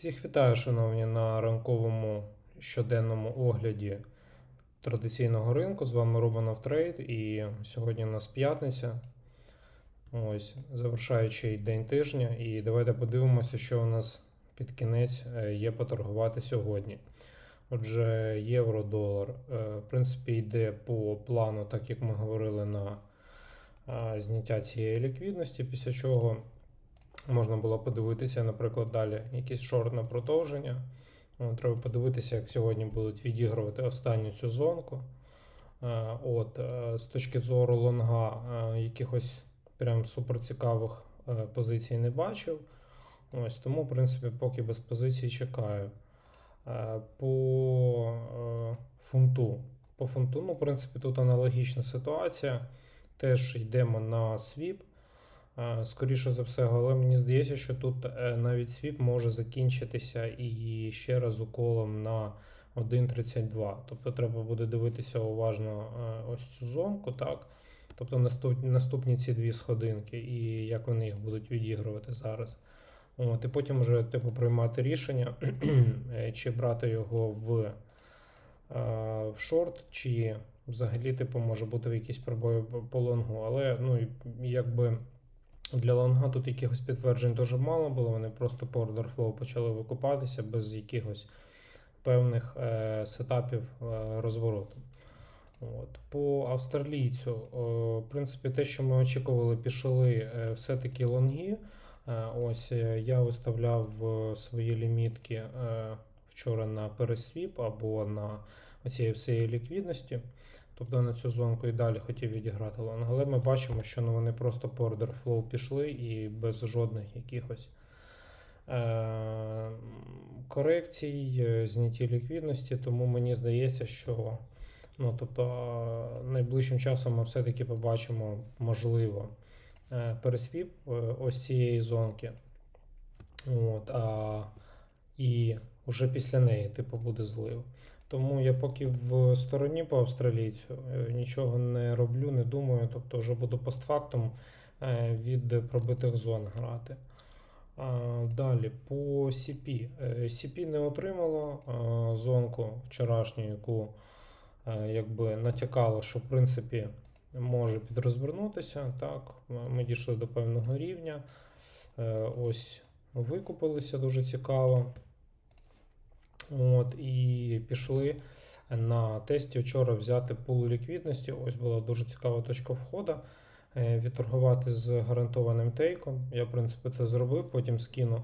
Всіх вітаю, шановні, на ранковому щоденному огляді традиційного ринку. З вами Робанов Трейд, і сьогодні у нас п'ятниця. Ось, завершаючий день тижня. І давайте подивимося, що у нас під кінець е, є поторгувати сьогодні. Отже, євро-долар, е, в принципі, йде по плану, так як ми говорили на е, зняття цієї ліквідності, після чого Можна було подивитися, наприклад, далі якийсь шорт на продовження. Треба подивитися, як сьогодні будуть відігрувати останню цю зонку. Е, От, е, З точки зору лонга е, якихось прям суперцікавих позицій не бачив. Ось, Тому, в принципі, поки без позицій чекаю. По фунту. По фунту, ну, в принципі, тут аналогічна ситуація. Теж йдемо на свіп. Е, Скоріше за все, але мені здається, що тут е, навіть свіп може закінчитися і ще раз уколом на 1.32. Тобто треба буде дивитися уважно е, ось цю зонку, так? Тобто наступні ці дві сходинки, і як вони їх будуть відігрувати зараз. От, і потім вже типу приймати рішення, чи брати його в, в шорт, чи взагалі типу, може бути в якісь пробої по лонгу. Але ну, якби. Для лонга тут якихось підтверджень дуже мало було. Вони просто по flow почали викупатися без якихось певних е, сетапів е, розвороту. От. По австралійцю, е, в принципі, те, що ми очікували, пішли е, все-таки лонги. Е, ось е, я виставляв е, свої лімітки е, вчора на пересвіп або на оцієї всієї ліквідності. Тобто на цю зонку і далі хотів відіграти лонг. Але ми бачимо, що ну, вони просто по order flow пішли і без жодних якихось е- корекцій, е, знятті ліквідності. Тому мені здається, що ну, тобто, найближчим часом ми все-таки побачимо, можливо, е- пересвіп е, ось цієї зонки. От, а, і вже після неї, типу, буде злив. Тому я поки в стороні по австралійцю е, нічого не роблю, не думаю. Тобто вже буду постфактум е, від пробитих зон грати. Далі по CP. Е, CP не отримало е, зонку вчорашню, яку е, якби натякало, що в принципі може підрозвернутися. Так, ми дійшли до певного рівня. Е, Ось викупилися дуже цікаво. От, і пішли на тесті вчора взяти пул ліквідності. Ось була дуже цікава точка входу. е, Відторгувати з гарантованим тейком. Я, в принципі, це зробив, потім скину,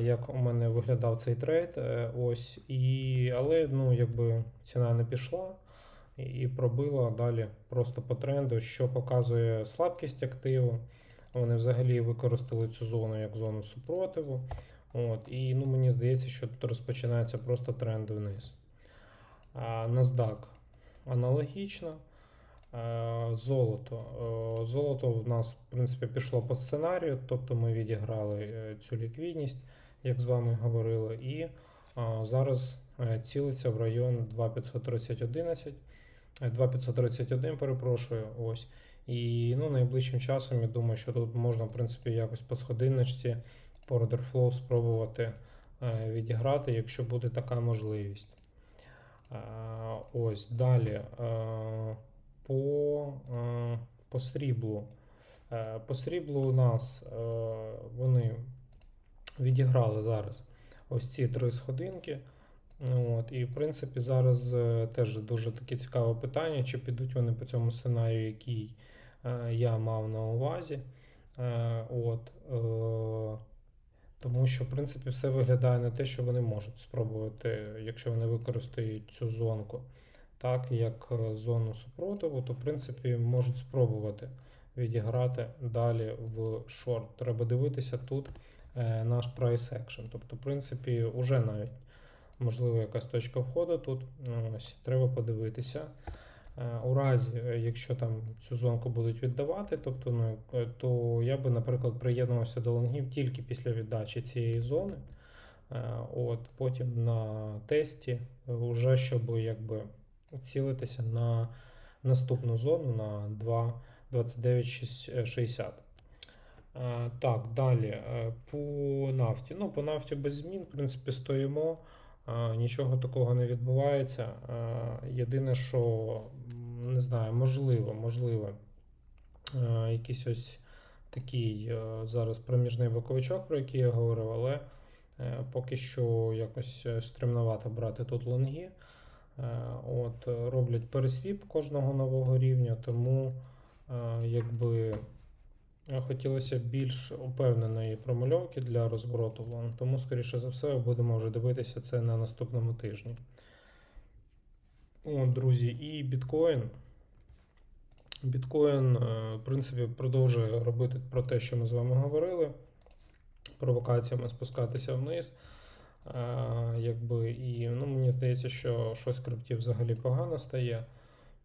як у мене виглядав цей трейд. е, Ось, і, але ну, якби ціна не пішла і пробила далі просто по тренду, що показує слабкість активу. Вони взагалі використали цю зону як зону супротиву. От, і ну, мені здається, що тут розпочинається просто тренд вниз. А, NASDAQ аналогічно. Золото. Е, Золото в нас, в принципі, пішло по сценарію, тобто ми відіграли е, цю ліквідність, як з вами говорили, і зараз е, цілиться в район 2531, е, 2531, перепрошую, ось. І ну, найближчим часом я думаю, що тут можна, в принципі, якось по сходиночці по flow спробувати е, відіграти, якщо буде така можливість. Е, Ось далі. е, По, по сріблу. По сріблу у нас вони відіграли зараз ось ці три сходинки. От, і, в принципі, зараз теж дуже таке цікаве питання, чи підуть вони по цьому сценарію, який я мав на увазі. От, тому що, в принципі, все виглядає на те, що вони можуть спробувати, якщо вони використають цю зонку, так, як е, зону супротиву, то в принципі можуть спробувати відіграти далі в шорт. Треба дивитися тут е, наш price action. Тобто, в принципі, уже навіть можливо якась точка входу тут. Ось, треба подивитися. Е, У разі, е, якщо там цю зонку будуть віддавати, тобто, ну, е, то я би, наприклад, приєднувався до лонгів тільки після віддачі цієї зони. От, потім на тесті, вже щоб якби цілитися на наступну зону на 2.2960. Е, Так, далі. По нафті. Ну, по нафті без змін, в принципі, стоїмо. Е, Нічого такого не відбувається. Е, Єдине, що не знаю, можливо, можливо, е, якийсь ось такий зараз проміжний боковичок, про який я говорив, але поки що якось стремновато брати тут лонги. От, роблять пересвіп кожного нового рівня, тому якби хотілося більш упевненої промальовки для розвороту в тому, скоріше за все, будемо вже дивитися це на наступному тижні. От, друзі, і біткоін. Біткоін, е, в принципі, продовжує робити про те, що ми з вами говорили, провокаціями спускатися вниз. Е, якби, і ну, мені здається, що щось в крипті взагалі погано стає.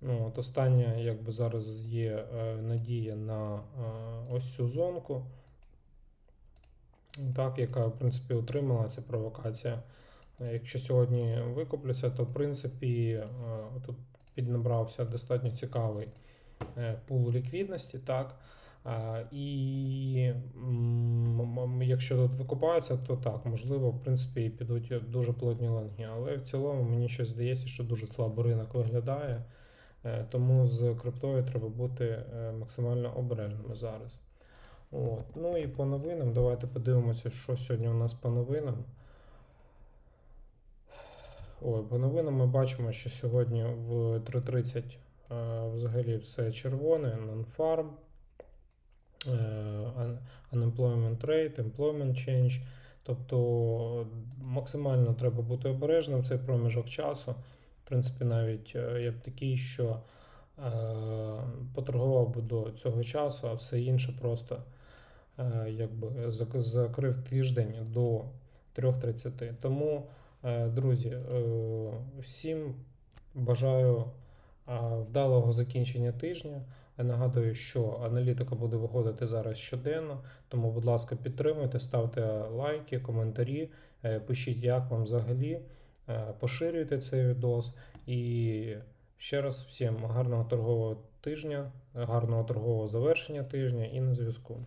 Ну, от Останнє, якби зараз є е, надія на е, ось цю зонку, так, яка, в принципі, отримала ця провокація. Якщо сьогодні викупляться, то в принципі е, тут піднабрався достатньо цікавий пул ліквідності, так. І якщо тут викупаються, то так, можливо, в принципі, і підуть дуже плотні лонги. Але в цілому мені щось здається, що дуже слабо ринок виглядає. Е, Тому з криптою треба бути е, максимально обережними зараз. От. Ну і по новинам, давайте подивимося, що сьогодні у нас по новинам. Ой, по новинам ми бачимо, що сьогодні в 3.30 е, взагалі все червоне, non-farm, un- unemployment rate, employment change. Тобто максимально треба бути обережним в цей проміжок часу. В принципі, навіть е, я б такий, що е, поторгував би до цього часу, а все інше просто е, якби закрив тиждень до 3.30. Тому, е, друзі, е, всім бажаю е, вдалого закінчення тижня. Я нагадую, що аналітика буде виходити зараз щоденно, тому, будь ласка, підтримуйте, ставте лайки, коментарі, е, пишіть, як вам взагалі, поширюйте цей відос. І ще раз всім гарного торгового тижня, гарного торгового завершення тижня і на зв'язку.